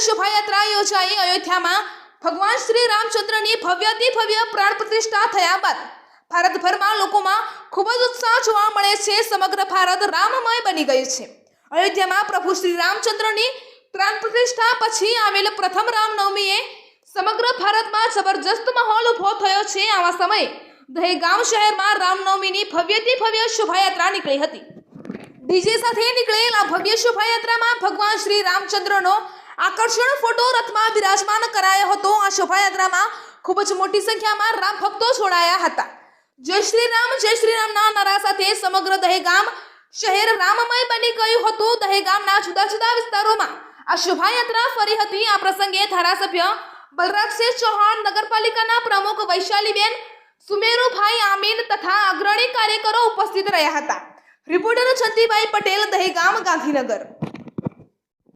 શોભાયાત્રા યોજાઈ. અયોધ્યામાં ભગવાન શ્રી રામચંદ્રની ભવ્યથી ભવ્ય પ્રાણ પ્રતિષ્ઠા થયા બાદ ભારતભરમાં લોકોમાં ખૂબ જ ઉત્સાહ જોવા મળે છે. સમગ્ર ભારત રામમય બની ગયું છે. અયોધ્યામાં પ્રભુ શ્રી રામચંદ્રની પ્રાણ પ્રતિષ્ઠા પછી આવેલ પ્રથમ રામનવમીએ સમગ્ર ભારતમાં જબરજસ્ત માહોલ ઊભો થયો છે. આવા સમયે દહેગામ શહેરમાં રામનવમીની ભવ્યથી ભવ્ય શોભાયાત્રા નીકળી હતી. ડીજે સાથે નીકળેલ આ ભવ્ય શોભાયાત્રામાં ભગવાન શ્રી રામચંદ્રનો આકર્ષણ ફોટો રથમાં બિરાજમાન કરાયો હતો. આ શોભાયાત્રામાં ખૂબ જ મોટી સંખ્યામાં રામ ભક્તો જોડાયા હતા. જય શ્રી રામ, જય શ્રી રામના નારા સાથે સમગ્ર દહેગામ શહેર રામમય બની ગયું હતું. દહેગામના જુદા જુદા વિસ્તારોમાં આ શોભાયાત્રા ફરી હતી. આ પ્રસંગે ધારાસભ્ય બલરાજસિંહ ચૌહાણ, નગરપાલિકાના પ્રમુખ વૈશાલીબેન, સુમેરુભાઈ આમીન તથા અગ્રણી કાર્યકરો ઉપસ્થિત રહ્યા હતા. રિપોર્ટર જંતીભાઈ પટેલ દહેગામ ગાંધીનગર.